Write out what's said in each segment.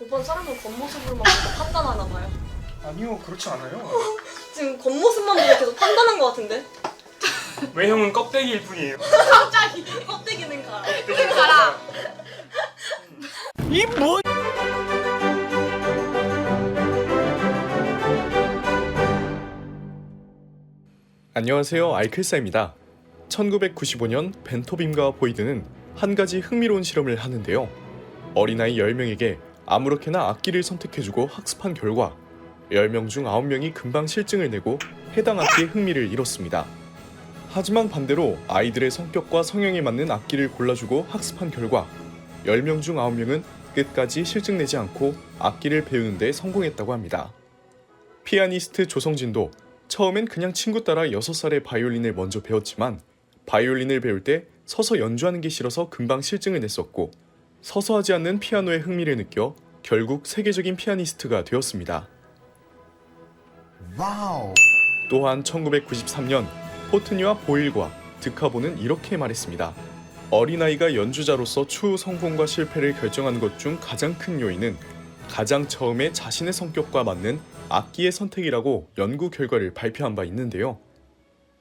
오빠는 사람을 겉모습으로만 판단하나 봐요. 아니요 그렇지 않아요 지금 겉모습만 보고 계속 판단한 것 같은데? 외형은 껍데기일 뿐이에요 갑자기 껍데기는 가라. 껍데기는 가라 안녕하세요 알클사입니다. 1995년 벤토빔과 보이드는 한 가지 흥미로운 실험을 하는데요. 어린아이 10명에게 아무렇게나 악기를 선택해주고 학습한 결과 10명 중 9명이 금방 실증을 내고 해당 악기에 흥미를 잃었습니다. 하지만 반대로 아이들의 성격과 성향에 맞는 악기를 골라주고 학습한 결과 10명 중 9명은 끝까지 실증내지 않고 악기를 배우는 데 성공했다고 합니다. 피아니스트 조성진도 처음엔 그냥 친구 따라 6살에 바이올린을 먼저 배웠지만 바이올린을 배울 때 서서 연주하는 게 싫어서 금방 실증을 냈었고 서서 하지 않는 피아노에 흥미를 느껴 결국 세계적인 피아니스트가 되었습니다. 와우. 또한 1993년 포트니와 보일과 드카보는 이렇게 말했습니다. 어린아이가 연주자로서 추후 성공과 실패를 결정하는 것 중 가장 큰 요인은 가장 처음에 자신의 성격과 맞는 악기의 선택이라고 연구 결과를 발표한 바 있는데요.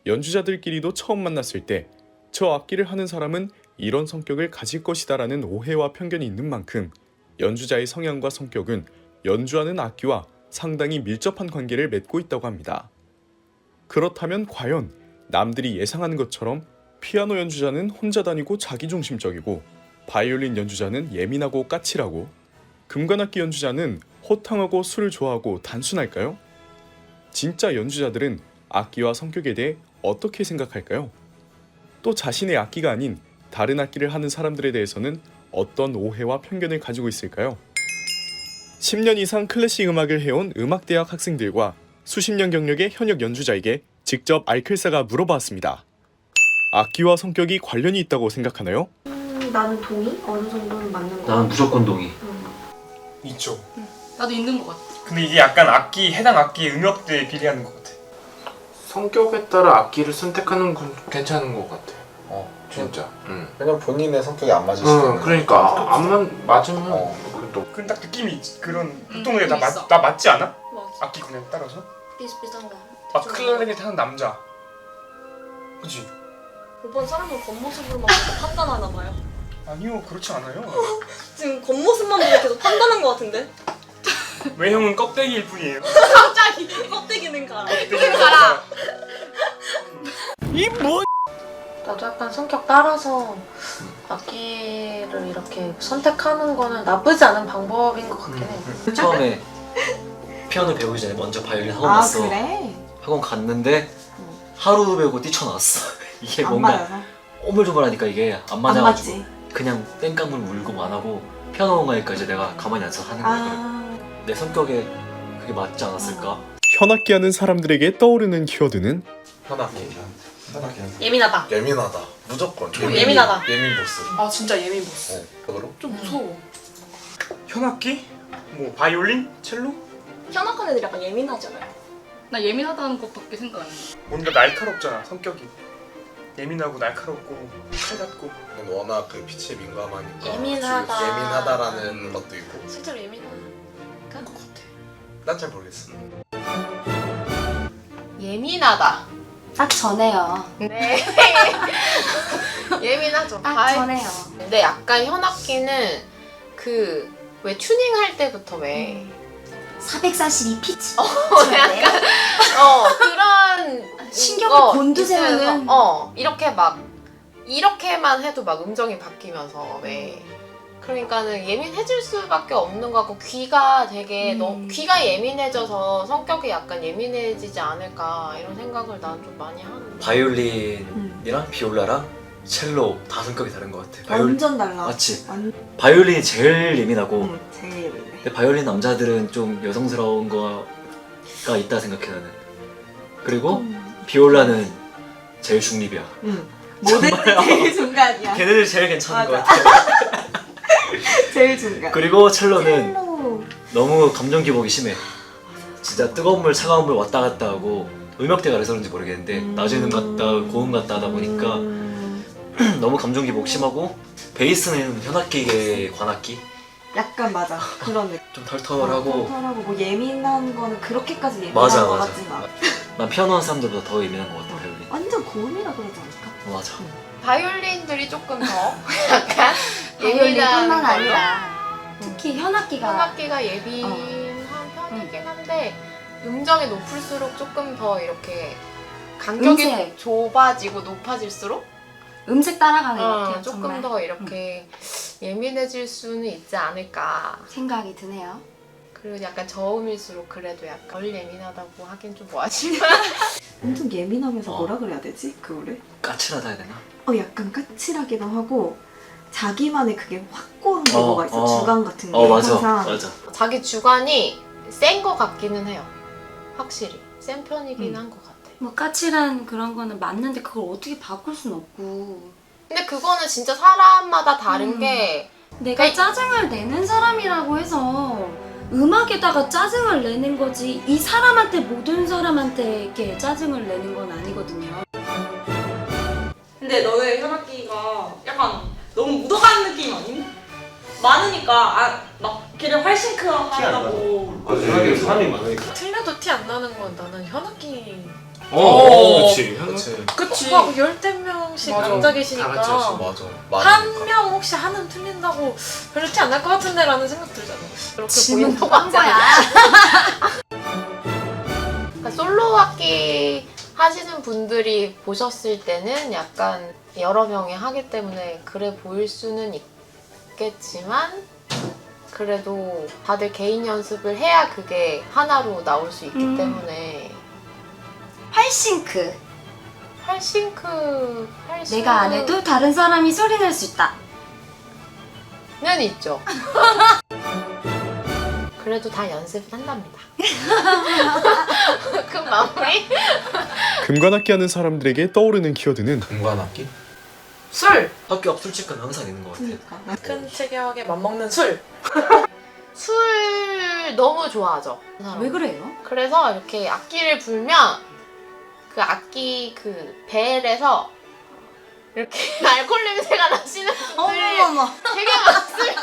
연주자들끼리도 처음 만났을 때 저 악기를 하는 사람은 이런 성격을 가질 것이다라는 오해와 편견이 있는 만큼 연주자의 성향과 성격은 연주하는 악기와 상당히 밀접한 관계를 맺고 있다고 합니다. 그렇다면 과연 남들이 예상하는 것처럼 피아노 연주자는 혼자 다니고 자기중심적이고 바이올린 연주자는 예민하고 까칠하고 금관악기 연주자는 호탕하고 술을 좋아하고 단순할까요? 진짜 연주자들은 악기와 성격에 대해 어떻게 생각할까요? 또 자신의 악기가 아닌 다른 악기를 하는 사람들에 대해서는 어떤 오해와 편견을 가지고 있을까요? 10년 이상 클래식 음악을 해온 음악대학 학생들과 수십 년 경력의 현역 연주자에게 직접 알클사가 물어봤습니다. 악기와 성격이 관련이 있다고 생각하나요? 음, 나는 동의? 어느 정도는 맞는 거 나는 무조건 동의. 있죠 나도 있는 것 같아. 근데 이게 약간 악기 해당 악기의 음역대에 비례하는 것 같아 성격에 따라 악기를 선택하는 건 괜찮은 것 같아. 어, 진짜. 응. 왜냐면 본인의 성격이 안 맞을 수도 응, 있는 그러니까 안만 맞으면 어. 그것도 그건 딱 느낌이 있- 그런 보통 음, 음, 맞, 있어. 다 맞지 않아? 맞아. 악기 그냥 따라서? 비슷비슷한 거. 막 클라리넷 하는 남자 그치? 오빠는 사람을 겉모습으로만 판단하나 봐요. 아니요 그렇지 않아요 지금 겉모습만 보고 계속 판단한 것 같은데? 외형은 껍데기일 뿐이에요 갑자기 껍데기는 가라. 껍데기는 가라 나도 약간 성격 따라서 악기를 이렇게 선택하는 거는 나쁘지 않은 방법인 것 같긴 해. 처음에 피아노 배우기 전에 먼저 바이올린 학원 아 갔어. 그래? 학원 갔는데 하루 배우고 뛰쳐나왔어. 이게 안 뭔가 맞아서? 오물조물하니까 이게 안 안 맞아가지고 맞지? 그냥 땡깡물 물고 안 하고 피아노 학원 가니까 이제 내가 가만히 앉아서 하는 거야. 아 내 성격에 그게 맞지 않았을까? 현악기 하는 사람들에게 떠오르는 키워드는 현악기. 현악기. 예민하다. 예민하다. 무조건. 예민하다. 예민 보스. 아 진짜 예민 보스. 어, 그거로? 좀 무서워. 현악기? 뭐 바이올린? 첼로? 현악한 애들 약간 예민하잖아요. 나 예민하다는 것밖에 생각 안 나. 뭔가 날카롭잖아 성격이 예민하고 날카롭고 칼같고 워낙 그 빛에 민감하니까. 예민하다. 예민하다라는 것도 있고. 실제로 예민하다. 것 같아. 난 잘 모르겠어. 예민하다. 딱 전해요. 네. 예민하죠. 딱 바이- 전해요. 근데 약간 현악기는 그 왜 튜닝 할 때부터 왜 442 피치. 어, 약간 어 그런 신경을 거 곤두세우는. 있으면서, 어 이렇게 막 이렇게만 해도 막 음정이 바뀌면서 왜 그러니까는 예민해질 수밖에 없는 거 같고 귀가 되게 음. 너 귀가 예민해져서 성격이 약간 예민해지지 않을까 이런 생각을 난 좀 많이 하는데 바이올린이랑 비올라랑 첼로 다 성격이 다른 것 같아. 바이올린 완전 달라. 맞지? 완 바이올린이 제일 예민하고 응, 제일 예민해. 근데 바이올린 남자들은 좀 여성스러운 거가 있다 생각해 나는. 그리고 음. 비올라는 제일 중립이야. 응. 모든 제일 중간이야. 걔네들 제일 괜찮은 것 맞아. 같아. 제일 중간. 그리고 첼로는 첼로. 너무 감정 기복이 심해. 진짜 뜨거운 물, 차가운 물 왔다 갔다 하고 음역대가 그래서 그런지 모르겠는데 음 같다, 고음 같다 하다 보니까 음. 너무 감정 기복 심하고 베이스는 현악기계 관악기 약간 맞아 그런 느낌. 좀 털털하고 털털하고 뭐 예민한 거는 그렇게까지 예민한 맞아 거 맞아. 같진 않아. 난 피아노 하는 사람들보다 더 예민한 것 같아 바이올린. 완전 고음이라 그러지 않을까? 어, 맞아. 바이올린들이 조금 더 약간 걸로? 아니라 특히 현악기가 현악기가 예민한 편이긴 한데 음정이 높을수록 조금 더 이렇게 간격이 음색. 좁아지고 높아질수록 음색 따라가는 것 어, 같아요. 조금 정말. 더 이렇게 예민해질 수는 있지 않을까. 생각이 드네요. 그리고 약간 저음일수록 그래도 약간 덜 예민하다고 하긴 좀 뭐하지만 엄청 예민하면서 어. 뭐라 그래야 되지 그거를? 까칠하다 해야 되나? 어 약간 까칠하기도 하고 자기만의 그게 확고한 어, 거가 있어 어. 주관 같은 게 어 맞아 항상 맞아. 자기 주관이 센거 같기는 해요. 확실히 센 편이긴 음. 한것 같아. 뭐 까칠한 그런 거는 맞는데 그걸 어떻게 바꿀 순 없고 근데 그거는 진짜 사람마다 다른 음. 게 내가 아니- 짜증을 내는 사람이라고 해서 음악에다가 짜증을 내는 거지 이 사람한테 모든 사람한테 이렇게 짜증을 내는 건 아니거든요. 근데 약간 너무 묻어가는 느낌 아님? 많으니까 아, 막 걔네 훨씬 크하다고 현악기 사람이 많으니까. 틀려도 티 안 나는 건 나는 현악기 어, 그렇지. 그렇지. 그치 막 열댓 명씩 맞아. 앉아 다 계시니까 맞아. 한. 명 혹시 하는 틀린다고 별로 티 안 날 것 같은데 라는 생각 들잖아 그렇게 보인다고 한. 거야? 그러니까 솔로 악기 하시는 분들이 보셨을 때는 약간 여러 명이 하기 때문에 그래 보일 수는 있겠지만 그래도 다들 개인 연습을 해야 그게 하나로 나올 수 있기 음. 때문에 팔싱크. 팔싱크 팔싱크 내가 안 해도 다른 사람이 소리 낼 수 있다. 는 있죠. 그래도 다 연습을 한답니다. 그 마무리? 금관악기 하는 사람들에게 떠오르는 키워드는 금관악기? 술! 학교 앞 술집가는 항상 있는 것 같아. 그러니까 큰 체격에 맞먹는 술! 술 너무 좋아하죠. 왜 그래요? 그래서 이렇게 악기를 불면 그 악기 그 벨에서 이렇게 알코올 냄새가 나시는 분들이 어머머머. 되게 많습니다.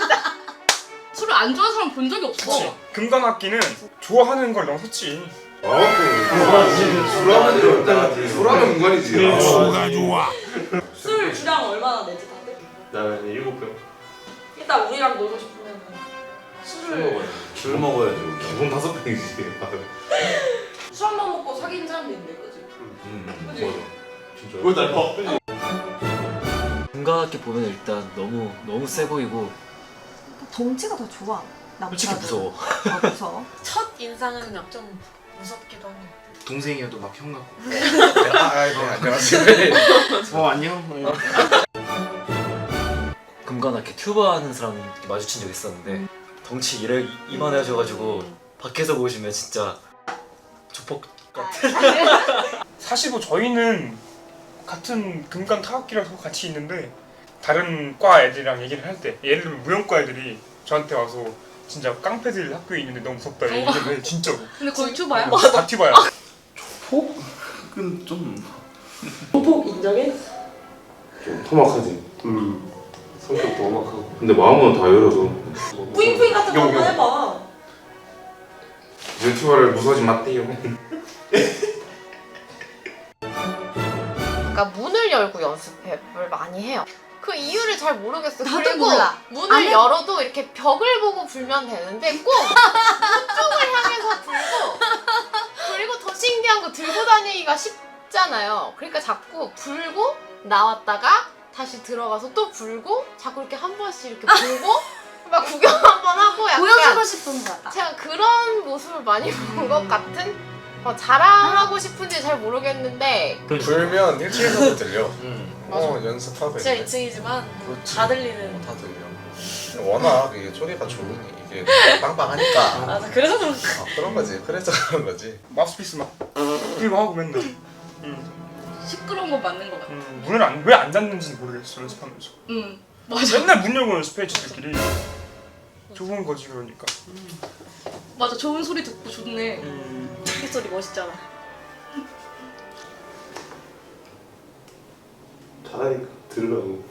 안 좋아하는 사람 본 적이 없어. 그치. 금관악기는 좋아하는 걸 너무 섰지. 술하면 좋다. 술하면 은관이지. 술 주량 얼마나 내지 다들? 나는 일곱 병. 일단 우리랑 놀고 싶으면 술을 술 먹어야지. 기본 다섯 병이지. 술 한 번 먹고 사귀는 사람도 있는데 그지? 음, 그지? 맞아. 진짜. 왜날 봐? 금관악기 보면 일단 너무 너무 세 보이고 덩치가 더 좋아 솔직히 무서워. 어, 무서워 첫 인상은 좀 무섭기도 하네 동생이어도 막 형 같고. 아, 아이고 안녕하세요. 어 안녕. 금관악기 튜버 하는 사람 이렇게 마주친 적 있었는데 덩치 이래 이만해져가지고 밖에서 보시면 진짜 조폭 같은. 사실 뭐 저희는 같은 금관 타악기라서 같이 있는데 다른 과 애들이랑 얘기를 할 때 예를 들면 무용과 애들이 저한테 와서 진짜 깡패들 학교에 있는데 너무 무섭다 얘기를 해 진짜로 근데 거기 튜바야? 다 튀봐요 폭은 좀. 보복 인정해? 좀 험악하지. 음. 성격도 험악하고. 근데 마음은 다 열어서. 뿌잉뿌잉 같은 거 용, 한번 용. 해봐 유튜버를 무서워하지 마세요. 그러니까 문을 열고 연습을 많이 해요. 그 이유를 잘 모르겠어. 나도 그리고 몰라. 문을 안 해- 열어도 이렇게 벽을 보고 불면 되는데 꼭 그쪽을 향해서 불고 그리고 더 신기한 거 들고 다니기가 쉽잖아요. 그러니까 자꾸 불고 나왔다가 다시 들어가서 또 불고 자꾸 이렇게 한 번씩 이렇게 불고 막 구경 한 번 하고 약간 보여주고 싶은 거다. 제가 그런 모습을 많이 본 것 같은 어, 자랑하고 싶은지 잘 모르겠는데 불면 1층에서도 들려. 음. 어 연습하고 진짜 있는데. 2층이지만 그렇지. 다 들리는 다 들려. 워낙 이게 소리가 좋으니 이게 빵빵하니까. 맞아 그래서 그런 아, 그런 거지. 그래서 그런 거지. 마우스피스 막 이거 하고 맨날 음, 시끄러운 건 맞는 것 같아. 음, 문을 안, 왜 안 닫는지는 모르겠어 연습하면서 응. 맞아. 맨날 문 열고 연습해 지들끼리 좋은 거지 그러니까 맞아. 좋은 소리 듣고 좋네. 음, 이 소리 멋있잖아 잘하니까 들으라고.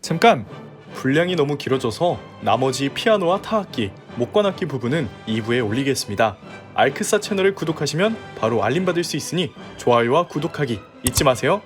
잠깐 분량이 너무 길어져서 나머지 피아노와 타악기, 목관악기 부분은 2부에 올리겠습니다. 알크사 채널을 구독하시면 바로 알림 받을 수 있으니 좋아요와 구독하기 잊지 마세요.